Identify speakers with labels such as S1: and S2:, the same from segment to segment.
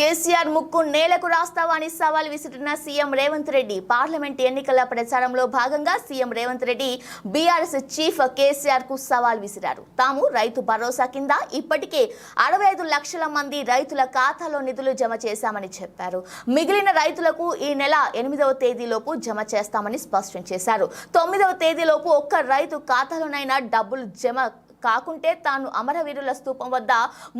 S1: కేసీఆర్ ముక్కు నేలకు రాస్తావా అని సవాల్ విసిరిన సీఎం రేవంత్ రెడ్డి పార్లమెంట్ ఎన్నికల ప్రచారంలో భాగంగా CM Revanth Reddy BRS chief కేసీఆర్కు సవాల్ విసిరారు. తాము రైతు భరోసా కింద ఇప్పటికే అరవై ఐదు లక్షల మంది రైతుల ఖాతాలో నిధులు జమ చేశామని చెప్పారు. మిగిలిన రైతులకు ఈ నెల ఎనిమిదవ తేదీలోపు జమ చేస్తామని స్పష్టం చేశారు. తొమ్మిదవ తేదీలోపు ఒక్క రైతు ఖాతాలోనైనా డబ్బులు జమ కాకుంటే తాను అమరవీరుల స్థూపం వద్ద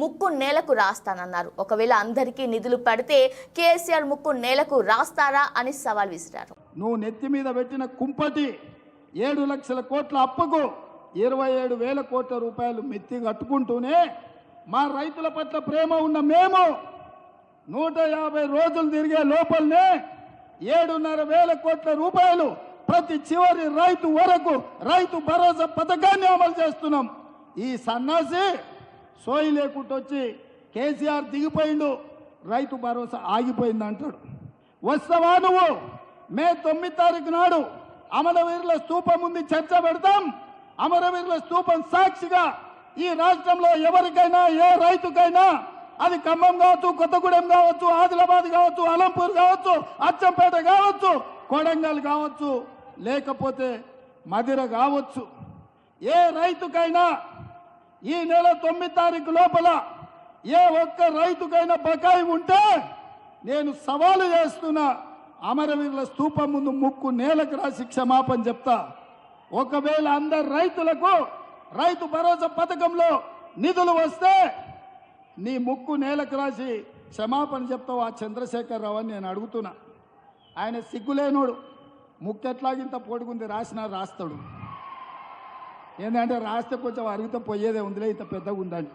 S1: ముక్కు నేలకు రాస్తానన్నారు. ఒకవేళ అందరికీ నిధులు పడితే కేసీఆర్ ముక్కు నేలకు రాస్తారా అని సవాల్ విసిరారు.
S2: నువ్వు నెత్తి మీద పెట్టిన కుంపటి ఏడు లక్షల కోట్ల అప్పుకు ఇరవై ఏడు వేల కోట్ల రూపాయలు మెత్తి కట్టుకుంటూనే మా రైతుల పట్ల ప్రేమ ఉన్న మేము నూట యాభై రోజులు తిరిగే లోపలనే ఏడున్నర వేల కోట్ల రూపాయలు ప్రతి చివరి రైతు వరకు రైతు భరోసా పథకాన్ని అమలు చేస్తున్నాం. ఈ సన్నాసి సోయి లేకుండా వచ్చి కేసీఆర్ దిగిపోయిండు. రైతు భరోసా ఆగిపోయింది అంటాడు వస్తావా నువ్వు? మే తొమ్మిది తారీఖు నాడు అమరవీరుల స్తూపం ఉంది చర్చ పెడతాం. అమరవీరుల స్తూపం సాక్షిగా ఈ రాష్ట్రంలో ఎవరికైనా ఏ రైతుకైనా అది ఖమ్మం కావచ్చు కొత్తగూడెం కావచ్చు ఆదిలాబాద్ కావచ్చు అలంపూర్ కావచ్చు అచ్చంపేట కావచ్చు కొడంగల్ కావచ్చు లేకపోతే మదిర కావచ్చు. ఏ రైతుకైనా ఈ నెల తొమ్మిది తారీఖు లోపల ఏ ఒక్క రైతుకైనా బకాయి ఉంటే నేను సవాలు చేస్తున్నా అమరవీరుల స్తూపం ముందు ముక్కు నేలకు రాసి క్షమాపణ చెప్తా. ఒకవేళ అందరు రైతులకు రైతు భరోసా పథకంలో నిధులు వస్తే నీ ముక్కు నేలకు రాసి క్షమాపణ చెప్తావు ఆ చంద్రశేఖర్ అని నేను అడుగుతున్నా. ఆయన సిగ్గులేనోడు. ముక్కు ఎట్లాగింత పొడుగుంది రాసినా రాస్తాడు. ఏంటంటే రాస్తే కొంచెం అరిగితే పోయేదే ఉందిలే ఇంత పెద్దగా ఉందని